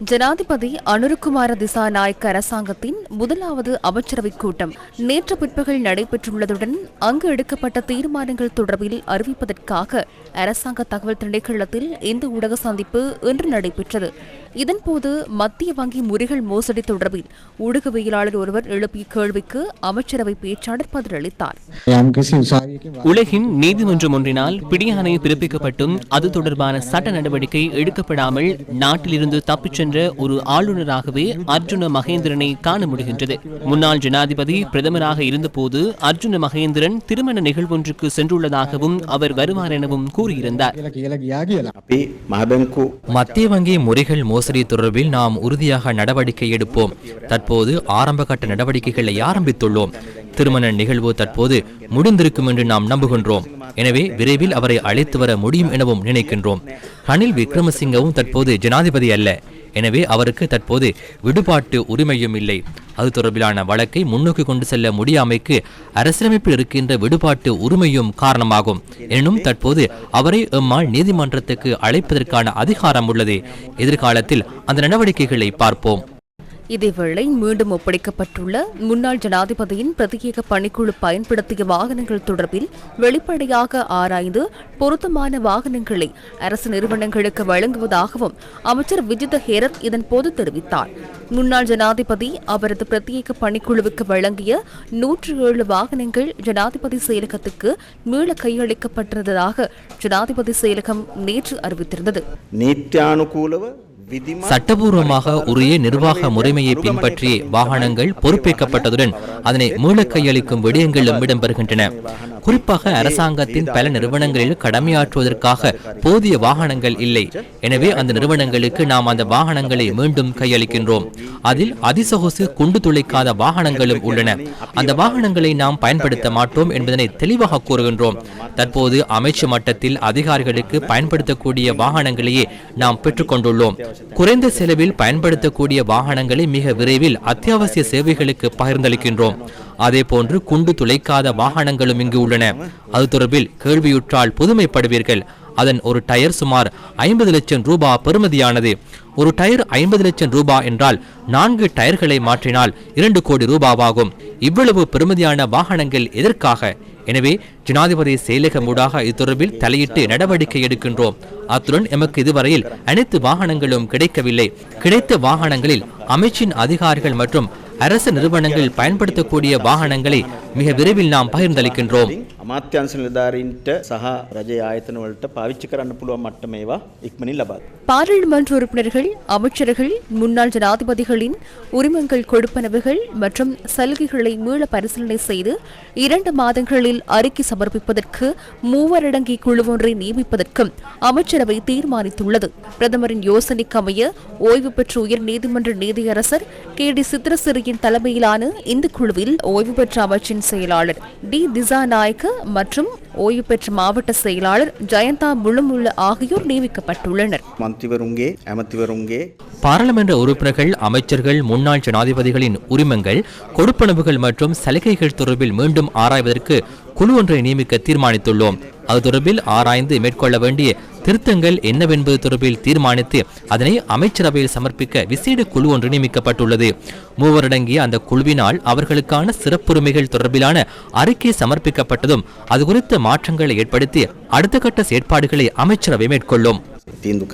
ஜனாதிபதி அனுருகுமார திசாநாயக்க அரசாங்கத்தின் முதலாவது அமைச்சரவைக் கூட்டம் நேற்று பிற்பகல் நடைபெற்றுள்ளதுடன் அங்கு எடுக்கப்பட்ட தீர்மானங்கள் தொடர்பில் அறிவிப்பதற்காக அரசாங்க தகவல் திணைக்களத்தில் இந்த ஊடக சந்திப்பு இன்று நடைபெற்றது. இதன்போது மத்திய வங்கி முறைகள் மோசடி தொடர்பில் ஊடகவியலாளர் ஒருவர் எழுப்பிய கேள்விக்கு அமைச்சரவை பேச்சாளர் பதிலளித்தார். உலகின் நீதிமன்றம் ஒன்றினால் பிடியாணை பிறப்பிக்கப்பட்டும் அது தொடர்பான சட்ட நடவடிக்கை எடுக்கப்படாமல் நாட்டிலிருந்து தப்பிச் சென்ற ஒரு ஆளுநராகவே அர்ஜுன மகேந்திரனை காண முடிகின்றது. முன்னாள் ஜனாதிபதி பிரதமராக இருந்தபோது அர்ஜுன மகேந்திரன் திருமண நிகழ்வொன்றுக்கு சென்றுள்ளதாகவும் அவர் வருவார் எனவும் கூறியிருந்தார். மத்திய வங்கி முறைகள் மோசடி தொடர்பில் நாம் உறுதியாக நடவடிக்கை எடுப்போம். தற்போது ஆரம்ப கட்ட நடவடிக்கைகளை ஆரம்பித்துள்ளோம். திருமண நிகழ்வு தற்போது முடிந்திருக்கும் என்று நாம் நம்புகின்றோம். எனவே விரைவில் அவரை அழைத்து வர முடியும் எனவும் நினைக்கின்றோம். ரணில் விக்ரமசிங்கவும் தற்போது ஜனாதிபதி அல்ல. எனவே அவருக்கு தற்போது விடுபாட்டு உரிமையும் இல்லை. அது தொடர்பிலான வழக்கை முன்னோக்கி கொண்டு செல்ல முடியாமைக்கு அரசியலமைப்பில் இருக்கின்ற விடுபாட்டு உரிமையும் காரணமாகும். எனினும் தற்போது அவரை எம்மால் நீதிமன்றத்துக்கு அழைப்பதற்கான அதிகாரம் உள்ளது. எதிர்காலத்தில் அந்த நடவடிக்கைகளை பார்ப்போம். இதேவேளை மீண்டும் ஒப்படைக்கப்பட்டுள்ள முன்னாள் ஜனாதிபதியின் பிரத்யேக பணிக்குழு பயன்படுத்திய வாகனங்கள் தொடர்பில் வெளிப்படையாக ஆராய்ந்து பொருத்தமான வாகனங்களை அரசு நிறுவனங்களுக்கு வழங்குவதாகவும் அமைச்சர் விஜித ஹேரத் இதன் போது தெரிவித்தார். முன்னாள் ஜனாதிபதி அவரது பிரத்யேக பணிக்குழுவுக்கு வழங்கிய நூற்று ஏழு வாகனங்கள் ஜனாதிபதி செயலகத்துக்கு மீள கையளிக்கப்பட்டிருந்ததாக ஜனாதிபதி செயலகம் நேற்று அறிவித்திருந்தது. சட்டபூர்வமாக உரிய நிர்வாக முறைமையை பின்பற்றி வாகனங்கள் பொறுப்பேற்கப்பட்டதுடன் அதனை மீள கையளிக்கும் விடயங்களும் இடம்பெறுகின்றன குறிப்பாக அரசாங்கத்தின் பல நிறுவனங்களில் கடமையாற்றுவதற்காக போதிய வாகனங்கள் இல்லை. எனவே அந்த நிறுவனங்களுக்கு நாம் அந்த வாகனங்களை மீண்டும் கையளிக்கின்றோம். அதில் அதிசொகுசு குண்டு துளைக்காத வாகனங்களும் உள்ளன. அந்த வாகனங்களை நாம் பயன்படுத்த மாட்டோம் என்பதனை தெளிவாக கூறுகின்றோம். தற்போது அமைச்சு மட்டத்தில் அதிகாரிகளுக்கு பயன்படுத்தக்கூடிய வாகனங்களையே நாம் பெற்றுக்கொண்டுள்ளோம். குறைந்த செலவில் பயன்படுத்தக்கூடிய வாகனங்களை மிக விரைவில் அத்தியாவசிய சேவைகளுக்கு பகிர்ந்தளிக்கின்றோம். அதே போன்று குண்டு துளைக்காத வாகனங்களும் இங்கு உள்ளன. அது தொடர்பில் கேள்வியுற்றால் புதுமைப்படுவீர்கள். அதன் ஒரு டயர் சுமார் ஐம்பது லட்சம் ரூபா பெறுமதியானது. ஒரு டயர் ஐம்பது லட்சம் ரூபாய் என்றால் நான்கு டயர்களை மாற்றினால் இரண்டு கோடி ரூபாவாகும். இவ்வளவு பெறுமதியான வாகனங்கள் எதற்காக? எனவே ஜனாதிபதி செயலகம் ஊடாக இத்தொடர்பில் தலையிட்டு நடவடிக்கை எடுக்கின்றோம். அத்துடன் எமக்கு இதுவரையில் அனைத்து வாகனங்களும் கிடைக்கவில்லை. கிடைத்த வாகனங்களில் அமைச்சின் அதிகாரிகள் மற்றும் அரசு நிறுவனங்கள் பயன்படுத்தக்கூடிய வாகனங்களை மிக விரைவில் நாம் பகிர்ந்தளிக்கின்றோம். අමාත්‍යංශ නිලධාරීන්ට සහ රජයේ ආයතන වලට පාවිච්චි කරන්න පුළුවන් මට්ටම ඒවා ඉක්මනින් ලබා දෙන්න. பாராளுமன்ற உறுப்பினர்கள் அமைச்சர்கள் முன்னாள் ஜனாதிபதிகளின் உரிமங்கள் கொடுப்பனவுகள் மற்றும் சலுகைகளை மீள பரிசீலனை செய்து இரண்டு மாதங்களில் அறிக்கை சமர்ப்பிப்பதற்கு மூவரடங்கி குழு ஒன்றை நியமிப்பதற்கும் அமைச்சரவை தீர்மானித்துள்ளது. பிரதமரின் யோசனைக்கு அமைய ஓய்வு பெற்ற உயர் நீதிமன்ற நீதியரசர் கே. டி. சித்திரசிறியின் தலைமையிலான இந்த குழுவில் ஓய்வு பெற்ற அமைச்சின் செயலாளர் டி. திசா நாயக்க மற்றும் ஓய்வு பெற்ற மாவட்ட செயலாளர் ஜெயந்தா முழுமுள்ள ஆகியோர் நியமிக்கப்பட்டுள்ளனர். பாராளுமன்ற உறுப்பினர்கள் அமைச்சர்கள் முன்னாள் ஜனாதிபதிகளின் உரிமங்கள் கொடுப்பனவுகள் மற்றும் சலுகைகள் தொடர்பில் மீண்டும் ஆராய்வதற்கு குழு ஒன்றை நியமிக்க தீர்மானித்துள்ளோம். அது தொடர்பில் ஆராய்ந்து மேற்கொள்ள வேண்டிய திருத்தங்கள் என்னவென்பது தொடர்பில் தீர்மானித்து அதனை அமைச்சரவையில் சமர்ப்பிக்க விசேட குழு ஒன்று நியமிக்கப்பட்டுள்ளது. மூவரடங்கிய அந்த குழுவினால் அவர்களுக்கான சிறப்புரிமைகள் தொடர்பிலான அறிக்கை சமர்ப்பிக்கப்பட்டதும் அது குறித்த மாற்றங்களை ஏற்படுத்தி அடுத்த கட்ட செயற்பாடுகளை அமைச்சரவை மேற்கொள்ளும். தீந்து